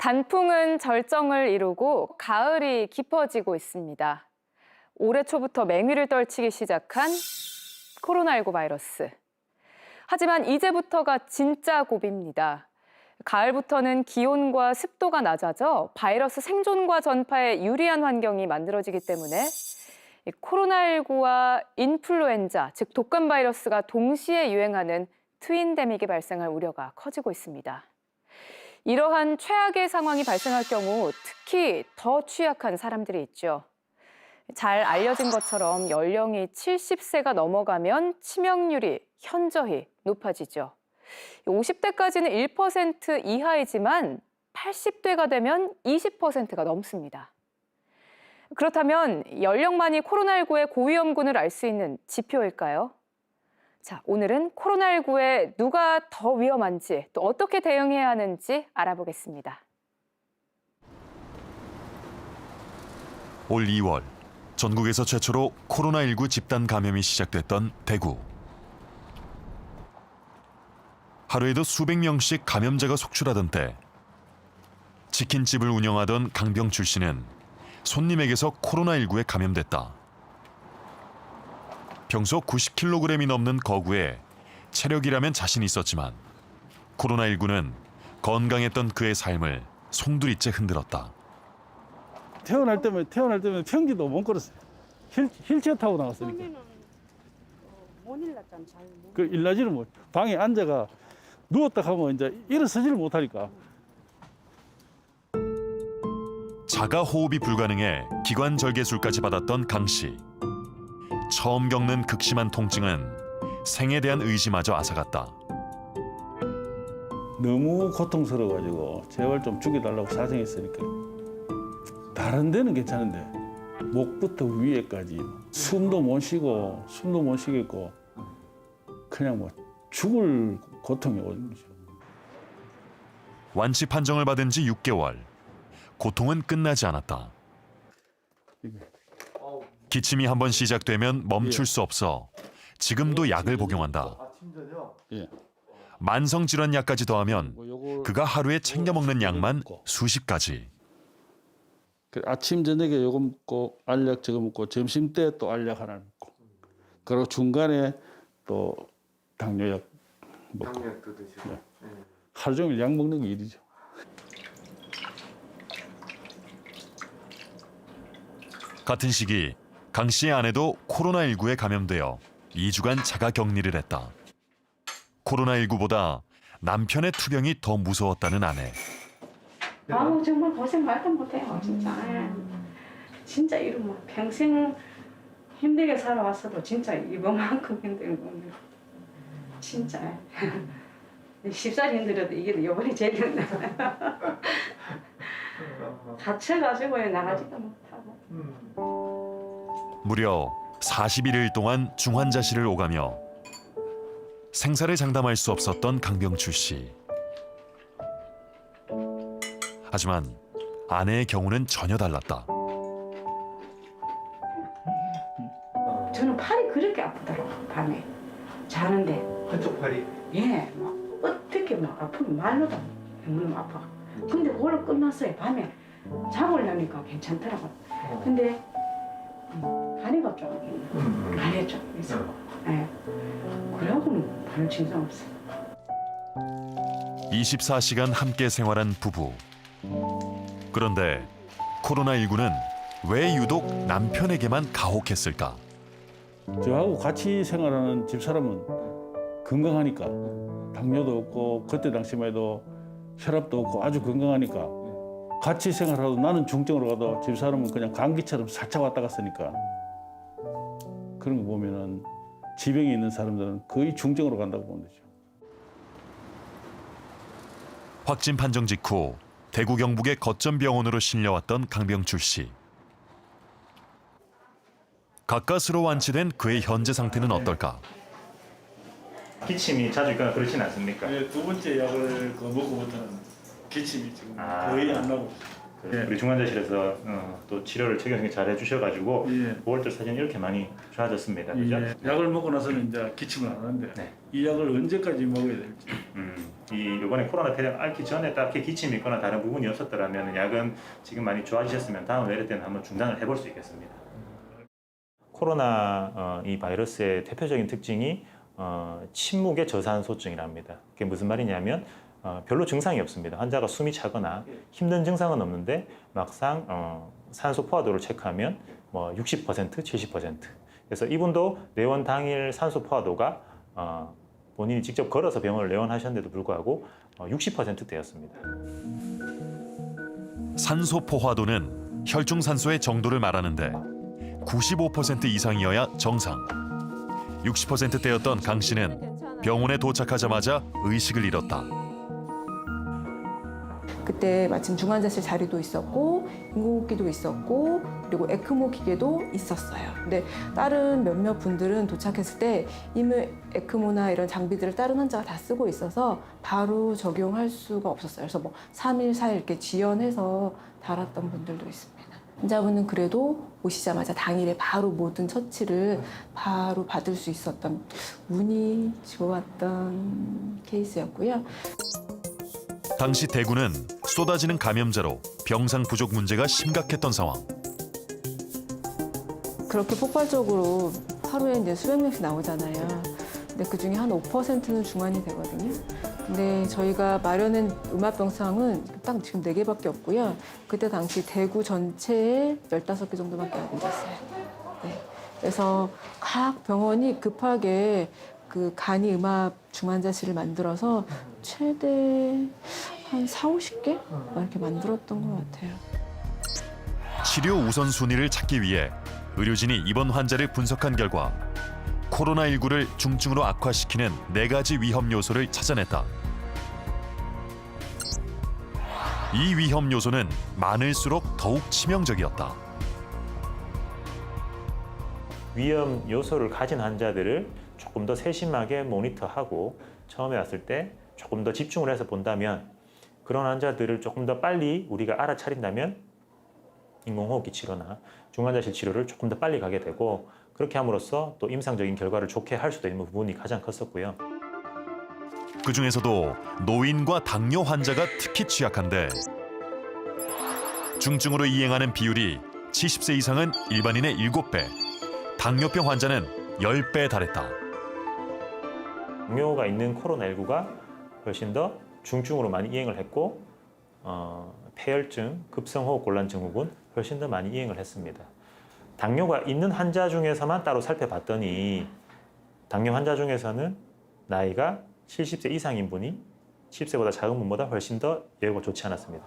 단풍은 절정을 이루고 가을이 깊어지고 있습니다. 올해 초부터 맹위를 떨치기 시작한 코로나19 바이러스. 하지만 이제부터가 진짜 고비입니다. 가을부터는 기온과 습도가 낮아져 바이러스 생존과 전파에 유리한 환경이 만들어지기 때문에 이 코로나19와 인플루엔자, 즉 독감 바이러스가 동시에 유행하는 트윈데믹이 발생할 우려가 커지고 있습니다. 이러한 최악의 상황이 발생할 경우 특히 더 취약한 사람들이 있죠. 잘 알려진 것처럼 연령이 70세가 넘어가면 치명률이 현저히 높아지죠. 50대까지는 1% 이하이지만 80대가 되면 20%가 넘습니다. 그렇다면 연령만이 코로나19의 고위험군을 알 수 있는 지표일까요? 자, 오늘은 코로나19에 누가 더 위험한지 또 어떻게 대응해야 하는지 알아보겠습니다. 올 2월 전국에서 최초로 코로나19 집단 감염이 시작됐던 대구. 하루에도 수백 명씩 감염자가 속출하던 때 치킨집을 운영하던 강병출 씨는 손님에게서 코로나19에 감염됐다. 평소 90kg이 넘는 거구에 체력이라면 자신 있었지만 코로나19는 건강했던 그의 삶을 송두리째 흔들었다. 태어날 때면 태어날 때면 평지도 못 걸었어요. 휠, 휠체어 타고 나왔으니까. 어, 못 일났잖아 잘 못. 그 일나지를 못. 방에 앉아가 누웠다 하면 이제 일어서지를 못하니까. 자가 호흡이 불가능해 기관 절개술까지 받았던 강 씨. 처음 겪는 극심한 통증은 생에 대한 의지마저 앗아갔다. 너무 고통스러워가지고 제발 좀 죽여달라고 사정했으니까. 다른 데는 괜찮은데 목부터 위에까지 숨도 못 쉬고 숨도 못 쉬겠고 그냥 뭐 죽을 고통이 오는 거죠. 완치 판정을 받은 지 6개월. 고통은 끝나지 않았다. 기침이 한번 시작되면 멈출 수 없어 지금도 약을 복용한다. 예. 만성 질환 약까지 더하면 뭐 요거 그가 하루에 챙겨 먹는 약만 수십 가지. 그 아침 저녁에 요거 먹고 알약 저거 먹고 점심 때 또 알약 하나 먹고 그리고 중간에 또 당뇨약 먹고 당뇨약도 드시고. 하루 종일 약 먹는 게 일이죠. 같은 시기 강 씨의 아내도 코로나19에 감염되어 2주간 자가 격리를 했다. 코로나19보다 남편의 투병이 더 무서웠다는 아내. 아우 정말 고생 말도 못해요 진짜. 예. 진짜 이러면 평생 힘들게 살아왔어도 진짜 이번만큼 힘든 겁니다. 진짜. 십살 힘들어도 이게 이번이 제일 힘들어. 갇혀가지고 나가지도 못하고. 무려 41일 동안 중환자실을 오가며 생사를 장담할 수 없었던 강병출 씨. 하지만 아내의 경우는 전혀 달랐다. 저는 팔이 그렇게 아프더라고 밤에 자는데 한쪽 팔이. 예, 막 어떻게 막 아프면 말로도 너무 아파. 근데 그걸 끝났어요 밤에 잡으려니까 괜찮더라고. 근데 음, 다리가 좀 음. 다리가 좀 있어. 예. 그러고는 별 증상 없어. 24시간 함께 생활한 부부. 그런데 코로나19는 왜 유독 남편에게만 가혹했을까? 저하고 같이 생활하는 집사람은 건강하니까 당뇨도 없고 그때 당시만 해도 혈압도 없고 아주 건강하니까 같이 생활하도 나는 중증으로 가도 집사람은 그냥 감기처럼 살짝 왔다 갔으니까 그런 거 보면은 지병이 있는 사람들은 거의 중증으로 간다고 보는 거죠. 확진 판정 직후 대구 경북의 거점 병원으로 실려왔던 강병출 씨. 가까스로 완치된 그의 현재 상태는 어떨까? 기침이 자주 있거나 그렇진 않습니까? 네, 두 번째 약을 그 먹고부터는 기침이 지금 아. 거의 안 나고 그 예. 우리 중환자실에서 어, 또 치료를 최경영이 잘 해주셔가지고 예. 5월달 사진 이렇게 많이 좋아졌습니다. 그죠? 예, 약을 먹고 나서는 이제 기침을 안 하는데 네. 이 약을 언제까지 먹어야 될지 음, 이 이번에 코로나 폐렴 앓기 전에 딱히 기침이 있거나 다른 부분이 없었더라면 약은 지금 많이 좋아지셨으면 다음 외래 때는 한번 중단을 해볼 수 있겠습니다. 코로나 어, 이 바이러스의 대표적인 특징이 어, 침묵의 저산소증이랍니다. 그게 무슨 말이냐면 어, 별로 증상이 없습니다. 환자가 숨이 차거나 힘든 증상은 없는데 막상 어, 산소 포화도를 체크하면 뭐 60%, 70%. 그래서 이분도 내원 당일 산소 포화도가 어, 본인이 직접 걸어서 병원을 내원하셨는데도 불구하고 어, 60%대였습니다. 산소 포화도는 혈중 산소의 정도를 말하는데 95% 이상이어야 정상. 60%대였던 강 씨는 병원에 도착하자마자 의식을 잃었다. 그때 마침 중환자실 자리도 있었고 인공호흡기도 있었고 그리고 에크모 기계도 있었어요. 근데 다른 몇몇 분들은 도착했을 때 이미 에크모나 이런 장비들을 다른 환자가 다 쓰고 있어서 바로 적용할 수가 없었어요. 그래서 뭐 3일, 4일 이렇게 지연해서 달았던 분들도 있습니다. 환자분은 그래도 오시자마자 당일에 바로 모든 처치를 바로 받을 수 있었던 운이 좋았던 케이스였고요. 당시 대구는 쏟아지는 감염자로 병상 부족 문제가 심각했던 상황. 그렇게 폭발적으로 하루에 이제 수백 명씩 나오잖아요. 근데 그 중에 한 5%는 중환이 되거든요. 근데 저희가 마련한 음압병상은 딱 지금 4개밖에 없고요. 그때 당시 대구 전체에 15개 정도밖에 안 됐어요. 네. 그래서 각 병원이 급하게 그 간이 음압 중환자실을 만들어서 최대 한 4, 50개? 막 이렇게 만들었던 것 같아요. 치료 우선순위를 찾기 위해 의료진이 입원 환자를 분석한 결과 코로나19를 중증으로 악화시키는 네 가지 위험 요소를 찾아냈다. 이 위험 요소는 많을수록 더욱 치명적이었다. 위험 요소를 가진 환자들을 조금 더 세심하게 모니터하고 처음에 왔을 때 조금 더 집중을 해서 본다면 그런 환자들을 조금 더 빨리 우리가 알아차린다면 인공호흡기 치료나 중환자실 치료를 조금 더 빨리 가게 되고 그렇게 함으로써 또 임상적인 결과를 좋게 할 수도 있는 부분이 가장 컸었고요. 그 중에서도 노인과 당뇨 환자가 특히 취약한데 중증으로 이행하는 비율이 70세 이상은 일반인의 7배, 당뇨병 환자는 10배에 달했다. 당뇨가 있는 코로나19가 훨씬 더 중증으로 많이 이행을 했고 어, 폐혈증, 급성호흡곤란 증 후군 훨씬 더 많이 이행을 했습니다. 당뇨가 있는 환자 중에서만 따로 살펴봤더니 당뇨 환자 중에서는 나이가 70세 이상인 분이 10세보다 작은 분보다 훨씬 더 예후가 좋지 않았습니다.